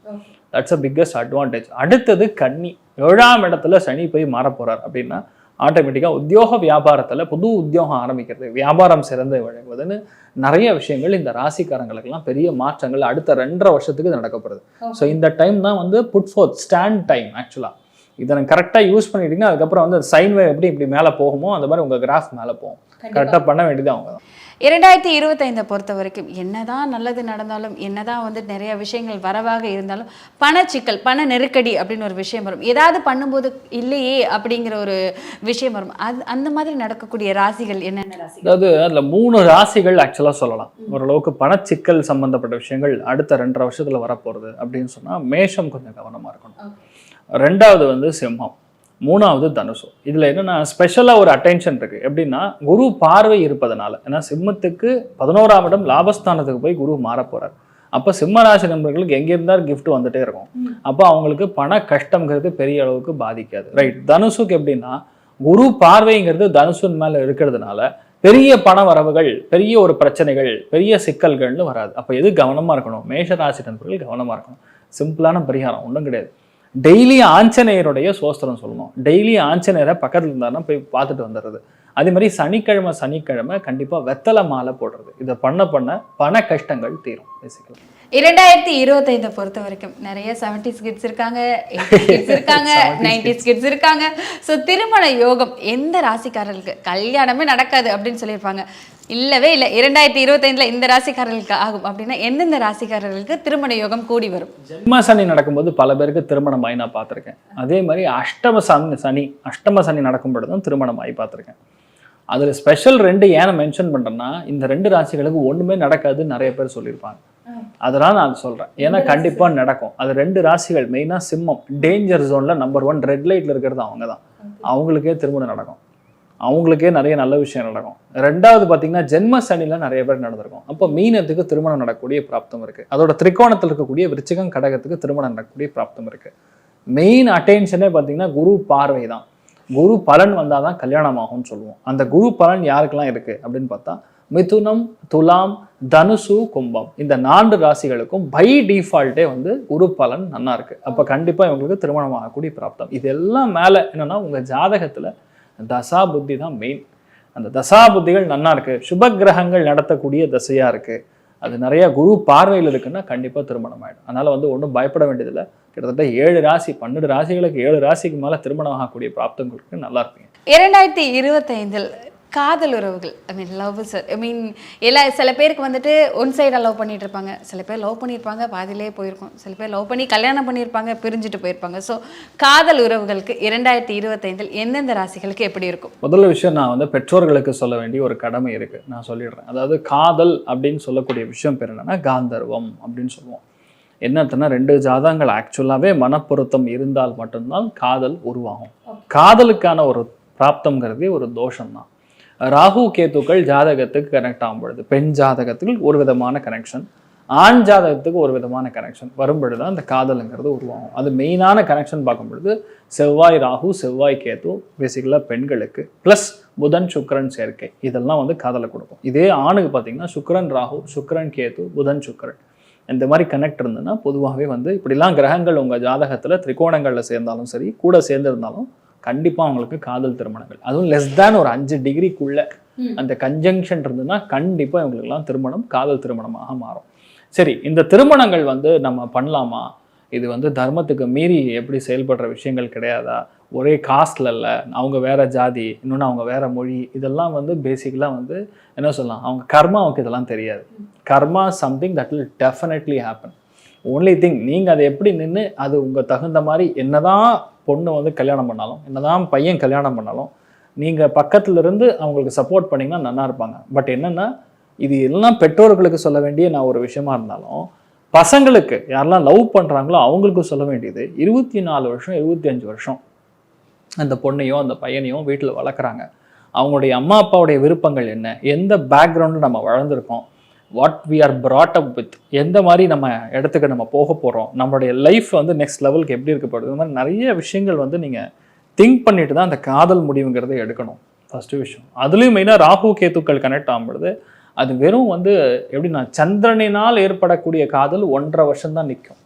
தட்ஸ் அ பிக்கஸ்ட் அட்வான்டேஜ் அடுத்தது கன்னி. ஏழாம் இடத்துல சனி போய் மாற போறார் அப்படின்னா ஆட்டோமேட்டிக்காக உத்தியோக வியாபாரத்தில் புது உத்தியோகம் ஆரம்பிக்கிறது. வியாபாரம் சிறந்து வழங்குவதுன்னு நிறைய விஷயங்கள் இந்த ராசிக்காரங்களுக்கெல்லாம் பெரிய மாற்றங்கள் அடுத்த ரெண்டரை வருஷத்துக்கு இது நடக்கப்படுது. ஸோ இந்த டைம் தான் வந்து புட் ஃபோர்த் ஸ்டாண்ட் டைம் ஆக்சுவலாக இதை நான் கரெக்டாக யூஸ் பண்ணிட்டீங்கன்னா அதுக்கப்புறம் வந்து சைன் வேவ் எப்படி இப்படி மேலே போகுமோ அந்த மாதிரி உங்கள் கிராஃப் மேலே போகும். கரெக்டாக பண்ண வேண்டியது அவங்க தான் இரண்டாயிரத்தி இருபத்தைந்தை பொறுத்த வரைக்கும் என்னதான் நல்லது நடந்தாலும் என்னதான் வந்து நிறைய விஷயங்கள் வரவாக இருந்தாலும் பணச்சிக்கல் பண நெருக்கடி அப்படின்னு ஒரு விஷயம் வரும். ஏதாவது பண்ணும்போது இல்லையே அப்படிங்கிற ஒரு விஷயம் வரும். அது அந்த மாதிரி நடக்கக்கூடிய ராசிகள் என்னென்ன அதாவது அதில் மூணு ராசிகள் ஆக்சுவலாக சொல்லலாம். ஓரளவுக்கு பணச்சிக்கல் சம்பந்தப்பட்ட விஷயங்கள் அடுத்த ரெண்டரை வருஷத்துல வரப்போகிறது அப்படின்னு சொன்னா மேஷம் கொஞ்சம் கவனமா இருக்கணும். ரெண்டாவது வந்து சிம்மம். மூணாவது தனுசு. இதுல என்னன்னா ஸ்பெஷலா ஒரு அட்டென்ஷன் இருக்கு. எப்படின்னா குரு பார்வை இருப்பதனால ஏன்னா சிம்மத்துக்கு பதினோராம் இடம் லாபஸ்தானத்துக்கு போய் குரு மாற போறார். அப்ப சிம்ம ராசி நண்பர்களுக்கு எங்க இருந்தாலும் gift வந்துட்டே இருக்கும். அப்போ அவங்களுக்கு பண கஷ்டம்ங்கிறது பெரிய அளவுக்கு பாதிக்காது. ரைட் தனுசுக்கு எப்படின்னா குரு பார்வைங்கிறது தனுசுன் மேல இருக்கிறதுனால பெரிய பண வரவுகள் பெரிய ஒரு பிரச்சனைகள் பெரிய சிக்கல்கள்னு வராது. அப்போ எது கவனமா இருக்கணும்? மேஷ ராசி நண்பர்கள் கவனமா இருக்கணும். சிம்பிளான பரிகாரம் ஒன்றும் கிடையாது. டெய்லி ஆஞ்சநேயருடைய சோஸ்திரம் சொல்லணும். டெய்லி ஆஞ்சநேயரை பக்கத்துல இருந்தாருன்னா போய் பார்த்துட்டு வந்துடுறது. அதே மாதிரி சனிக்கிழமை சனிக்கிழமை கண்டிப்பா வெத்தலை மாலை போடுறது. இதை பண்ண பண்ண பண கஷ்டங்கள் தீரும் பேசிக்கலாம் இரண்டாயிரத்தி இருபத்தைந்தை பொறுத்த வரைக்கும் நிறைய செவன்டிஸ் கிட்ஸ் இருக்காங்க கிட்ஸ் இருக்காங்க நைன்டிஸ் கிட்ஸ் இருக்காங்க. ஸோ திருமண யோகம் எந்த ராசிக்காரர்களுக்கு? கல்யாணமே நடக்காது அப்படின்னு சொல்லியிருப்பாங்க. இல்லவே இல்லை. இரண்டாயிரத்தி இருபத்தைந்துல இந்த ராசிக்காரர்களுக்கு ஆகும். அப்படின்னா எந்தெந்த ராசிக்காரர்களுக்கு திருமண யோகம் கூடி வரும்? ஜென்ம சனி நடக்கும்போது பல பேருக்கு திருமணமாகி நான் பார்த்துருக்கேன். அதே மாதிரி அஷ்டம சனி சனி அஷ்டம சனி நடக்கும் பொழுதும் திருமணமாகி பார்த்துருக்கேன். அதில் ஸ்பெஷல் ரெண்டு ஏன் மென்ஷன் பண்ணுறேன்னா இந்த ரெண்டு ராசிகளுக்கு ஒன்றுமே நடக்காதுன்னு நிறைய பேர் சொல்லியிருப்பாங்க. அதெல்லாம் நான் சொல்கிறேன் ஏன்னா கண்டிப்பாக நடக்கும். அது ரெண்டு ராசிகள் மெயினாக சிம்மம் டேஞ்சர் ஜோனில் நம்பர் ஒன் ரெட் லைட்டில் இருக்கிறது அவங்க தான் அவங்களுக்கே திருமணம் நடக்கும். அவங்களுக்கே நிறைய நல்ல விஷயம் நடக்கும். ரெண்டாவது பார்த்தீங்கன்னா ஜென்ம சனியில் நிறைய பேர் நடந்திருக்கும். அப்போ மீனத்துக்கு திருமணம் நடக்கக்கூடிய பிராப்தம் இருக்குது அதோட திரிகோணத்தில் இருக்கக்கூடிய விருச்சிகம் கடகத்துக்கு திருமணம் நடக்கக்கூடிய பிராப்தம் இருக்குது மெயின் அட்டென்ஷனே பார்த்தீங்கன்னா குரு பார்வை தான். குரு பலன் வந்தால் தான் கல்யாணம் ஆகும்னு சொல்லுவோம். அந்த குரு பலன் யாருக்கெல்லாம் இருக்குது அப்படின்னு பார்த்தா மிதுனம் துலாம் தனுசு கும்பம். இந்த நான்கு ராசிகளுக்கும் பை டிஃபால்ட்டே வந்து குரு பலன் நல்லா இருக்கு. அப்போ கண்டிப்பாக இவங்களுக்கு திருமணம் ஆகக்கூடிய பிராப்தம். இது எல்லாம் மேலே என்னன்னா உங்கள் ஜாதகத்தில் தசா புத்தி தான் மெயின் அந்த தசா புத்திகள் நல்லா இருக்கு. சுப கிரகங்கள் நடத்தக்கூடிய தசையா இருக்கு. அது நிறைய குரு பார்வையில் இருக்குன்னா கண்டிப்பா திருமணம் ஆயிடும். அதனால வந்து ஒன்றும் பயப்பட வேண்டியதில்லை. கிட்டத்தட்ட ஏழு ராசி பன்னெண்டு ராசிகளுக்கு ஏழு ராசிக்கு மேல திருமணம் ஆகக்கூடிய பிராப்தங்களுக்கு நல்லா இருப்பீங்க. இரண்டாயிரத்தி இருபத்தைந்தில் காதல் உறவுகள் ஐ மீன் லவ் சார் ஐ மீன் எல்லா சில பேருக்கு வந்துட்டு ஒன் சைடாக லவ் பண்ணிட்டு இருப்பாங்க சில பேர் லவ் பண்ணியிருப்பாங்க பாதியிலே போயிருக்கும். சில பேர் லவ் பண்ணி கல்யாணம் பண்ணியிருப்பாங்க பிரிஞ்சுட்டு போயிருப்பாங்க. ஸோ காதல் உறவுகளுக்கு இரண்டாயிரத்தி இருபத்தைந்தில் எந்தெந்த ராசிகளுக்கு எப்படி இருக்கும்? முதல்ல விஷயம் நான் வந்து பெற்றோர்களுக்கு சொல்ல வேண்டிய ஒரு கடமை இருக்கு. நான் சொல்லிடுறேன். அதாவது காதல் அப்படின்னு சொல்லக்கூடிய விஷயம் பேர் என்னன்னா காந்தர்வம் அப்படின்னு சொல்லுவோம். என்னத்துனா ரெண்டு ஜாதகங்கள் ஆக்சுவலாகவே மனப்பொருத்தம் இருந்தால் மட்டும்தான் காதல் உருவாகும். காதலுக்கான ஒரு பிராப்தம்ங்கிறதே ஒரு தோஷம் தான் ராகு கேத்துக்கள் ஜாதகத்துக்கு கனெக்ட் ஆகும் பொழுது. பெண் ஜாதகத்துக்கு ஒரு விதமான கனெக்ஷன் ஆண் ஜாதகத்துக்கு ஒரு விதமான கனெக்ஷன் வரும்பொழுது தான் அந்த காதலுங்கிறது உருவாகும். அது மெயினான கனெக்ஷன் பார்க்கும் பொழுது செவ்வாய் ராகு செவ்வாய் கேத்து பேசிக்கலாக பெண்களுக்கு ப்ளஸ் புதன் சுக்கரன் சேர்க்கை. இதெல்லாம் வந்து காதலை கொடுக்கும். இதே ஆணுக்கு பார்த்தீங்கன்னா சுக்கரன் ராகு சுக்கரன் கேத்து புதன் சுக்கரன். இந்த மாதிரி கனெக்ட் இருந்ததுன்னா பொதுவாகவே வந்து இப்படிலாம் கிரகங்கள் உங்கள் ஜாதகத்தில் திரிகோணங்களில் சேர்ந்தாலும் சரி கூட சேர்ந்திருந்தாலும் கண்டிப்பாக அவங்களுக்கு காதல் திருமணங்கள். அதுவும் லெஸ் தேன் ஒரு அஞ்சு டிகிரிக்குள்ள அந்த கன்ஜங்ஷன் இருந்ததுன்னா கண்டிப்பாக இவங்களுக்குலாம் திருமணம் காதல் திருமணமாக மாறும். சரி இந்த திருமணங்கள் வந்து நம்ம பண்ணலாமா? இது வந்து தர்மத்துக்கு மீறி எப்படி செயல்படுற விஷயங்கள் கிடையாதா? ஒரே காஸ்ட்ல இல்லை அவங்க வேற ஜாதி இன்னொன்று அவங்க வேற மொழி இதெல்லாம் வந்து பேசிக்கலாக வந்து என்ன சொல்லலாம்? அவங்க கர்மாவுக்கு இதெல்லாம் தெரியாது. Karma something that will definitely happen only thing நீங்கள் அதை எப்படி நின்று அது உங்கள் தகுந்த மாதிரி என்னதான் பொண்ணு வந்து கல்யாணம் பண்ணாலும் என்னதான் பையன் கல்யாணம் பண்ணாலும் நீங்கள் பக்கத்துல இருந்து அவங்களுக்கு சப்போர்ட் பண்ணீங்கன்னா நல்லா இருப்பாங்க. பட் என்னென்னா இது எல்லாம் பெற்றோர்களுக்கு சொல்ல வேண்டிய நான் ஒரு விஷயமா இருந்தாலும் பசங்களுக்கு யாரெல்லாம் லவ் பண்ணுறாங்களோ அவங்களுக்கு சொல்ல வேண்டியது இருபத்தி நாலு வருஷம் இருபத்தி அஞ்சு வருஷம் அந்த பொண்ணையும் அந்த பையனையும் வீட்டில் வளர்க்குறாங்க. அவங்களுடைய அம்மா அப்பாவுடைய விருப்பங்கள் என்ன? எந்த பேக்ரவுண்டில் நம்ம வளர்ந்துருக்கோம்? What we are brought up with எந்த மாதிரி நம்ம இடத்துக்கு நம்ம போக போகிறோம் நம்மளுடைய லைஃப் வந்து நெக்ஸ்ட் லெவலுக்கு எப்படி இருக்க போகுது இந்த மாதிரி நிறைய விஷயங்கள் வந்து நீங்கள் திங்க் பண்ணிட்டு தான் அந்த காதல் முடிவுங்கிறதை எடுக்கணும். ஃபர்ஸ்ட் விஷயம். அதுலேயும் மெயினாக ராகு கேத்துக்கள் கனெக்ட் ஆகும்பொழுது அது வெறும் வந்து எப்படின்னா சந்திரனினால் ஏற்படக்கூடிய காதல் ஒன்றரை வருஷம் தான் நிற்கும்.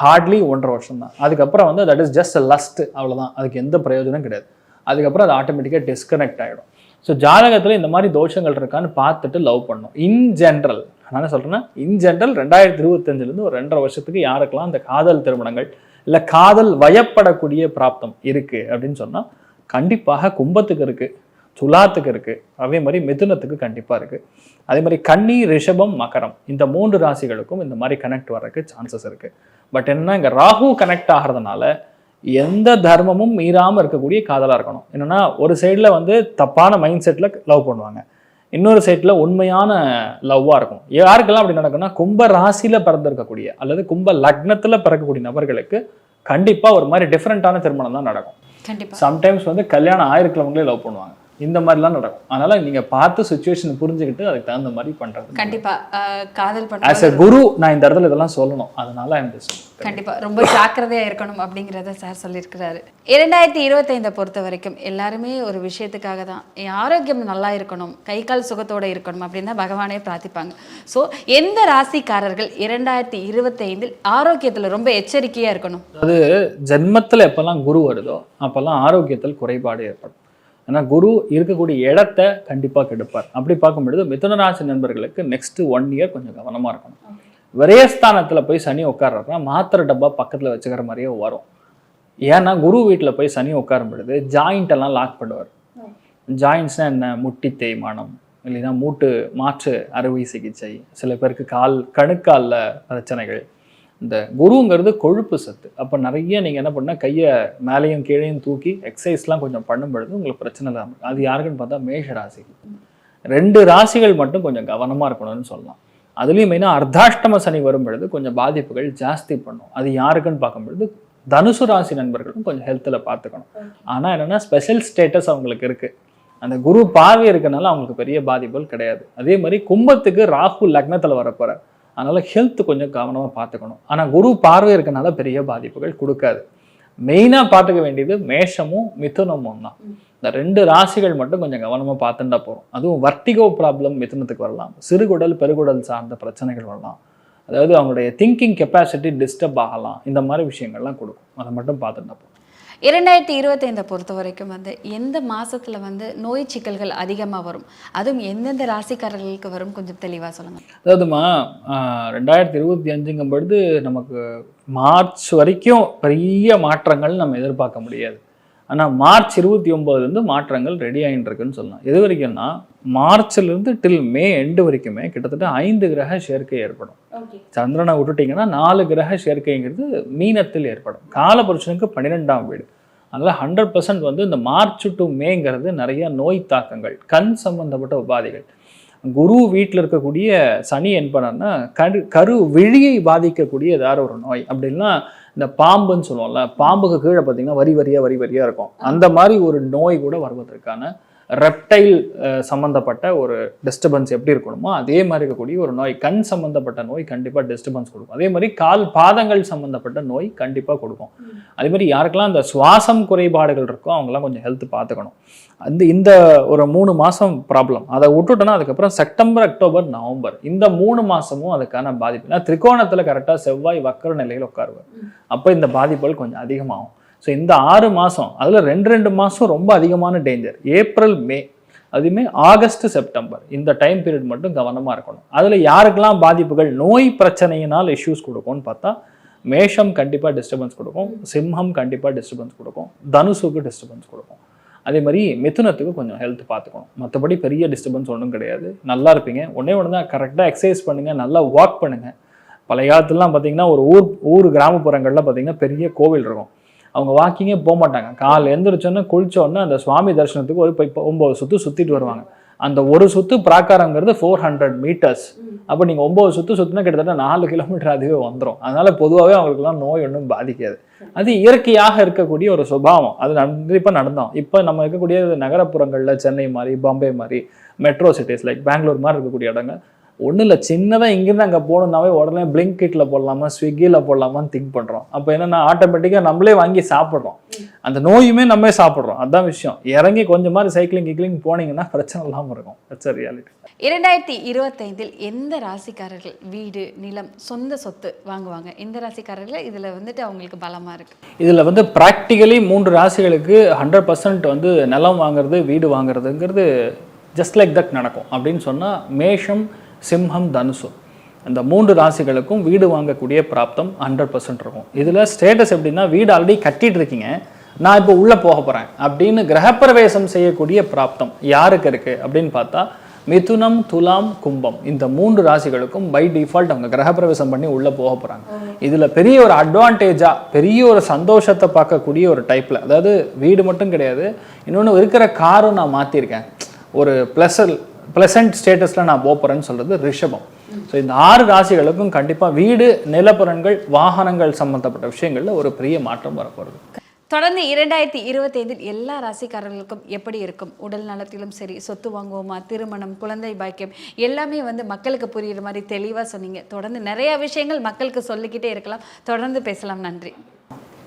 ஹார்ட்லி ஒன்றரை வருஷம் தான். அதுக்கப்புறம் வந்து தட் இஸ் ஜஸ்ட் லஸ்ட் அவ்வளவுதான். அதுக்கு எந்த பிரயோஜனம் கிடையாது. அதுக்கப்புறம் அது ஆட்டோமேட்டிக்காக டிஸ்கனெக்ட் ஆகிடும் ஸோ ஜாதகத்தில் இந்த மாதிரி தோஷங்கள் இருக்கான்னு பார்த்துட்டு லவ் பண்ணும் இன் ஜென்ரல் நான் என்ன சொல்கிறேன்னா இன் ஜென்ரல் ரெண்டாயிரத்தி இருபத்தஞ்சிலேருந்து ஒரு ரெண்டரை வருஷத்துக்கு யாருக்கெல்லாம் அந்த காதல் திருமணங்கள் இல்லை காதல் வயப்படக்கூடிய பிராப்தம் இருக்குது அப்படின்னு சொன்னால் கண்டிப்பாக கும்பத்துக்கு இருக்குது துலாத்துக்கு இருக்குது அதே மாதிரி மிதுனத்துக்கு கண்டிப்பாக இருக்குது அதே மாதிரி கன்னி ரிஷபம் மகரம் இந்த மூன்று ராசிகளுக்கும் இந்த மாதிரி கனெக்ட் வர்றதுக்கு சான்சஸ் இருக்குது பட் என்ன இங்கே ராகு கனெக்ட் ஆகிறதுனால எந்த தர்மமும் மீறாமல் இருக்கக்கூடிய காதலாக இருக்கணும். என்னன்னா ஒரு சைடில் வந்து தப்பான மைண்ட் செட்டில் லவ் பண்ணுவாங்க. இன்னொரு சைடில் உண்மையான லவ்வாக இருக்கும். யாருக்கெல்லாம் அப்படி நடக்கும்னா கும்ப ராசியில் பிறந்திருக்கக்கூடிய அல்லது கும்ப லக்னத்தில் பிறக்கக்கூடிய நபர்களுக்கு கண்டிப்பாக ஒரு மாதிரி டிஃப்ரெண்ட்டான திருமணம் தான் நடக்கும். கண்டிப்பா. சம்டைம்ஸ் வந்து கல்யாணம் ஆயிருக்கிறவங்களே லவ் பண்ணுவாங்க. இந்த மாதிரிலாம் நடக்கும். அதனால நீங்க பார்த்து சுச்சுவேஷன் புரிஞ்சுக்கிட்டு அதுக்கு தகுந்த மாதிரி பண்றது கண்டிப்பா. காதல் ஆஸ் எ குரு நான் இந்த இடத்துல இதெல்லாம் சொல்லணும். அதனால just கண்டிப்பா. ரொம்ப ஜாக்கிரதையா இருக்கணும் அப்படிங்கிறத சார் சொல்லியிருக்கிறாரு. இரண்டாயிரத்தி இருபத்தைந்தை பொறுத்த வரைக்கும் எல்லாருமே ஒரு விஷயத்துக்காக தான். என் ஆரோக்கியம் நல்லா இருக்கணும். கை கால் சுகத்தோட இருக்கணும் அப்படின்னு தான் பகவானே பிரார்த்திப்பாங்க. ஸோ எந்த ராசிக்காரர்கள் இரண்டாயிரத்தி இருபத்தைந்தில் ஆரோக்கியத்துல ரொம்ப எச்சரிக்கையா இருக்கணும்? அது ஜென்மத்துல எப்பெல்லாம் குரு வருதோ அப்பெல்லாம் ஆரோக்கியத்தில் குறைபாடு ஏற்படும். ஏன்னா குரு இருக்கக்கூடிய இடத்த கண்டிப்பாக கெடுப்பார். அப்படி பார்க்கும்பொழுது மிதுன ராசி நண்பர்களுக்கு நெக்ஸ்ட் ஒன் இயர் கொஞ்சம் கவனமாக இருக்கணும். விரயஸ்தானத்தில் போய் சனி உட்கார்றப்ப மாத்திரை டப்பா பக்கத்தில் வச்சுக்கிற மாதிரியே வரும். ஏன்னா குரு வீட்டில் போய் சனி உட்காரும் பொழுது ஜாயிண்ட் எல்லாம் லாக் பண்ணுவார். ஜாயின்ட்ஸ்னா என்ன? முட்டி தேய்மானம் இல்லைன்னா மூட்டு மாற்று அறுவை சிகிச்சை சில பேருக்கு கால் கணுக்காலில் பிரச்சனைகள் இந்த குருங்கிறது கொழுப்பு சத்து. அப்போ நிறைய நீங்கள் என்ன பண்ணால் கையை மேலேயும் கீழேயும் தூக்கி எக்ஸசைஸ்லாம் கொஞ்சம் பண்ணும் பொழுது உங்களுக்கு பிரச்சனை இல்லாமல். அது யாருக்குன்னு பார்த்தா மேஷ ராசி ரெண்டு ராசிகள் மட்டும் கொஞ்சம் கவனமாக இருக்கணும்னு சொல்லலாம். அதுலேயும் மெயினாக அர்த்தாஷ்டம சனி வரும் பொழுது கொஞ்சம் பாதிப்புகள் ஜாஸ்தி பண்ணும். அது யாருக்குன்னு பார்க்கும் பொழுது தனுசு ராசி நண்பர்களும் கொஞ்சம் ஹெல்த்தில் பார்த்துக்கணும். ஆனால் என்னென்னா ஸ்பெஷல் ஸ்டேட்டஸ் அவங்களுக்கு இருக்குது அந்த குரு பார்வை இருக்கனால அவங்களுக்கு பெரிய பாதிப்புகள் கிடையாது. அதே மாதிரி கும்பத்துக்கு ராகு லக்னத்தில் வரப்போகிறார் அதனால ஹெல்த் கொஞ்சம் கவனமாக பார்த்துக்கணும். ஆனால் குரு பார்வை இருக்கனால பெரிய பாதிப்புகள் கொடுக்காது. மெயினாக பார்த்துக்க வேண்டியது மேஷமும் மிதுனமும் தான். இந்த ரெண்டு ராசிகள் மட்டும் கொஞ்சம் கவனமாக பார்த்துட்டா போகிறோம் அதுவும் வர்த்திகோ ப்ராப்ளம் மிதுனத்துக்கு வரலாம். சிறுகுடல் பெருகுடல் சார்ந்த பிரச்சனைகள் வரலாம். அதாவது அவங்களுடைய திங்கிங் கெப்பாசிட்டி டிஸ்டர்ப் ஆகலாம். இந்த மாதிரி விஷயங்கள்லாம் கொடுக்கும். அதை மட்டும் பார்த்துட்டா போதும். இரண்டாயிரத்தி இருபத்தைந்தை பொறுத்த வரைக்கும் வந்து எந்த மாதத்தில் வந்து நோய் சிக்கல்கள் அதிகமாக வரும்? அதுவும் எந்தெந்த ராசிக்காரர்களுக்கு வரும்? கொஞ்சம் தெளிவாக சொல்லுங்கள் அதாவதுமா ரெண்டாயிரத்தி இருபத்தி அஞ்சுங்கும்பொழுது நமக்கு மார்ச் வரைக்கும் பெரிய மாற்றங்கள் நம்ம எதிர்பார்க்க முடியாது. ஆனால் மார்ச் இருபத்தி ஒம்போதுலேருந்து மாற்றங்கள் ரெடி ஆகிட்டு இருக்குன்னு சொல்லலாம். எது வரைக்கும்னா மார்ச்லேருந்து டில் மே எண்டு வரைக்குமே கிட்டத்தட்ட ஐந்து கிரக சேர்க்கை ஏற்படும். சந்திரனை விட்டுட்டிங்கன்னா நாலு கிரக சேர்க்கைங்கிறது மீனத்தில் ஏற்படும். காலபுருஷனுக்கு பன்னிரெண்டாம் வீடு. அதனால் ஹண்ட்ரட் பர்சன்ட் வந்து இந்த மார்ச் டு மேங்கிறது நிறைய நோய் தாக்கங்கள் கண் சம்பந்தப்பட்ட உபாதைகள். குரு வீட்டில் இருக்கக்கூடிய சனி என்பனா கரு கரு விழியை பாதிக்கக்கூடிய ஏதாவது ஒரு நோய் அப்படின்னா இந்த பாம்புன்னு சொல்லுவோம்ல பாம்புக்கு கீழே பார்த்தீங்கன்னா வரி வரியாக வரி வரியாக இருக்கும். அந்த மாதிரி ஒரு நோய் கூட வருவதற்கான ரெப்டைல் சம்மந்தப்பட்ட ஒரு டிஸ்டர்பன்ஸ் எப்படி இருக்கணுமோ அதே மாதிரி இருக்கக்கூடிய ஒரு நோய் கண் சம்மந்தப்பட்ட நோய் கண்டிப்பாக டிஸ்டர்பன்ஸ் கொடுக்கும். அதே மாதிரி கால் பாதங்கள் சம்மந்தப்பட்ட நோய் கண்டிப்பாக கொடுக்கும். அதே மாதிரி யாருக்கெல்லாம் அந்த சுவாசம் குறைபாடுகள் இருக்கோ அவங்கெல்லாம் கொஞ்சம் ஹெல்த் பார்த்துக்கணும். அந்த இந்த ஒரு மூணு மாதம் ப்ராப்ளம் அதை விட்டுட்டோன்னா அதுக்கப்புறம் செப்டம்பர் அக்டோபர் நவம்பர். இந்த மூணு மாதமும் அதுக்கான பாதிப்பு. ஏன்னா திரிகோணத்தில் கரெக்டாக செவ்வாய் வக்கர நிலையில் உட்காருவார். அப்போ இந்த பாதிப்புகள் கொஞ்சம் அதிகமாகும். ஸோ இந்த ஆறு மாதம் அதில் ரெண்டு ரெண்டு மாதம் ரொம்ப அதிகமான டேஞ்சர் ஏப்ரல் மே அதுவுமே ஆகஸ்ட் செப்டம்பர் இந்த டைம் பீரியட் மட்டும் கவனமாக இருக்கணும். அதில் யாருக்கெல்லாம் பாதிப்புகள் நோய் பிரச்சனையினால் இஷ்யூஸ் கொடுக்கும்னு பார்த்தா மேஷம் கண்டிப்பாக டிஸ்டர்பன்ஸ் கொடுக்கும் சிம்ஹம் கண்டிப்பாக டிஸ்டர்பன்ஸ் கொடுக்கும் தனுசுக்கு டிஸ்டர்பன்ஸ் கொடுக்கும். அதே மாதிரி மிதுனத்துக்கு கொஞ்சம் ஹெல்த் பார்த்துக்கணும். மற்றபடி பெரிய டிஸ்டர்பன்ஸ் ஒன்றும் கிடையாது. நல்லா இருப்பீங்க. ஒன்றே ஒன்று தான் கரெக்டாக எக்ஸசைஸ் பண்ணுங்கள் நல்லா வாக் பண்ணுங்கள் பழைய காலத்துலலாம் பார்த்தீங்கன்னா ஒரு ஊர் ஊர் கிராமப்புறங்களில் பார்த்தீங்கன்னா பெரிய கோவில் இருக்கும். அவங்க வாக்கிங்கே போக மாட்டாங்க காலைல எழுந்திரிச்சோன்னே குளிச்சோன்னே அந்த சுவாமி தரிசனத்துக்கு ஒரு இப்போ ஒம்பது சுற்று சுற்றிட்டு வருவாங்க. அந்த ஒரு சுத்து பிராகாரங்கிறது ஃபோர் ஹண்ட்ரட் மீட்டர்ஸ் அப்போ நீங்கள் ஒம்பது சுத்து சுற்றினா கிட்டத்தட்ட நாலு கிலோமீட்டர் அதுவே வந்துடும் அதனால பொதுவாகவே அவங்களுக்குலாம் நோய் ஒன்றும் பாதிக்காது. அது இயற்கையாக இருக்கக்கூடிய ஒரு சுபாவம். அது கண்டிப்பாக நடந்தோம். இப்போ நம்ம இருக்கக்கூடிய நகரப்புறங்களில் சென்னை மாதிரி பாம்பே மாதிரி மெட்ரோ சிட்டிஸ் லைக் பெங்களூர் மாதிரி இருக்கக்கூடிய இடங்கள் ஒன்றும் இல்லை சின்னதாக இங்கேருந்து அங்கே போகணுன்னாவே உடனே பிளிங்கிட்டில் போடலாமா ஸ்விக்கியில் போடலாமான்னு திங்க் பண்ணுறோம் அப்போ என்னென்னா ஆட்டோமேட்டிக்காக நம்மளே வாங்கி சாப்பிட்றோம். அந்த நோயுமே நம்மே சாப்பிட்றோம். அதான் விஷயம். இறங்கி கொஞ்சம் மாதிரி சைக்கிளிங் கிக்லிங் போனீங்கன்னா பிரச்சனை இல்லாமல் இருக்கும். தட்ஸ் ரியாலிட்டி இரண்டாயிரத்தி இருபத்தைந்தில் எந்த ராசிக்காரர்கள் வீடு நிலம் சொந்த சொத்து வாங்குவாங்க? இந்த ராசிக்காரர்கள்? இதுல வந்துட்டு அவங்களுக்கு பலமா இருக்கு. இதில் வந்து ப்ராக்டிக்கலி மூன்று ராசிகளுக்கு ஹண்ட்ரட் பர்சன்ட் வந்து நிலம் வாங்குறது வீடு வாங்குறதுங்கிறது ஜஸ்ட் லைக் தட் நடக்கும். அப்படின்னு சொன்னால் மேஷம் சிம்ஹம் தனுசு. இந்த மூன்று ராசிகளுக்கும் வீடு வாங்கக்கூடிய பிராப்தம் ஹண்ட்ரட் பர்சன்ட் இருக்கும். இதில் ஸ்டேட்டஸ் எப்படின்னா வீடு ஆல்ரெடி கட்டிட்டு இருக்கீங்க. நான் இப்போ உள்ளே போக போகிறேன் அப்படின்னு கிரகப்பிரவேசம் செய்யக்கூடிய பிராப்தம் யாருக்கு இருக்குது அப்படின்னு பார்த்தா மிதுனம் துலாம் கும்பம் இந்த மூன்று ராசிகளுக்கும் பை டிஃபால்ட் அவங்க கிரகப்பிரவேசம் பண்ணி உள்ளே போக போகிறாங்க இதில் பெரிய ஒரு அட்வான்டேஜாக பெரிய ஒரு சந்தோஷத்தை பார்க்கக்கூடிய ஒரு டைப்பில் அதாவது வீடு மட்டும் கிடையாது இன்னொன்று இருக்கிற காரும் நான் மாற்றிருக்கேன் ஒரு ப்ளஸல் ப்ளசன்ட் ஸ்டேட்டஸில் நான் போகிறேன்னு சொல்கிறது ரிஷபம். ஸோ இந்த ஆறு ராசிகளுக்கும் கண்டிப்பாக வீடு நிலப்புறங்கள் வாகனங்கள் சம்மந்தப்பட்ட விஷயங்களில் ஒரு பெரிய மாற்றம் வரப்போகிறது தொடர்ந்து இரண்டாயிரத்தி இருபத்தைந்தில் எல்லா ராசிக்காரர்களுக்கும் எப்படி இருக்கும்? உடல் நலத்திலும் சரி சொத்து வாங்குவோமா திருமணம் குழந்தை பாக்கியம் எல்லாமே வந்து மக்களுக்கு புரியுற மாதிரி தெளிவாக சொன்னீங்க. தொடர்ந்து நிறைய விஷயங்கள் மக்களுக்கு சொல்லிக்கிட்டே இருக்கலாம். தொடர்ந்து பேசலாம். நன்றி.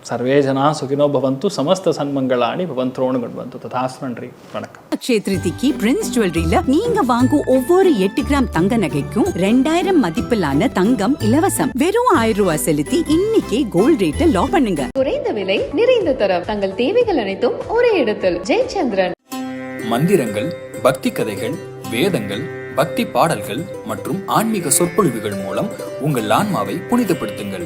சர்வே ஜனா சுகினோ பவந்து சமஸ்த சன்மங்களாணி பவந்தோனு கொண்டு ததாஸ் நன்றி வணக்கம் அக்ஷய திருதிக்கு பிரின்ஸ் ஜுவல்லரியில நீங்க வாங்கும் ஒவ்வொரு எட்டு கிராம் தங்க நகைக்கும் ரெண்டாயிரம் மதிப்பிலான தங்கம் இலவசம் வெறும் ஆயிரம் ரூபாய் செலுத்தி இன்னைக்கே கோல்ட் ரேட்டை லாக் பண்ணுங்க குறைந்த விலை நிறைந்த தரம் தங்கள் தேவைகள் அனைத்தும் ஒரே இடத்தில் ஜெயச்சந்திரன் மந்திரங்கள் பக்தி கதைகள் வேதங்கள் பக்தி பாடல்கள் மற்றும் ஆன்மீக சொற்பொழிவுகள் மூலம் உங்கள் ஆன்மாவை புனிதப்படுத்துங்கள்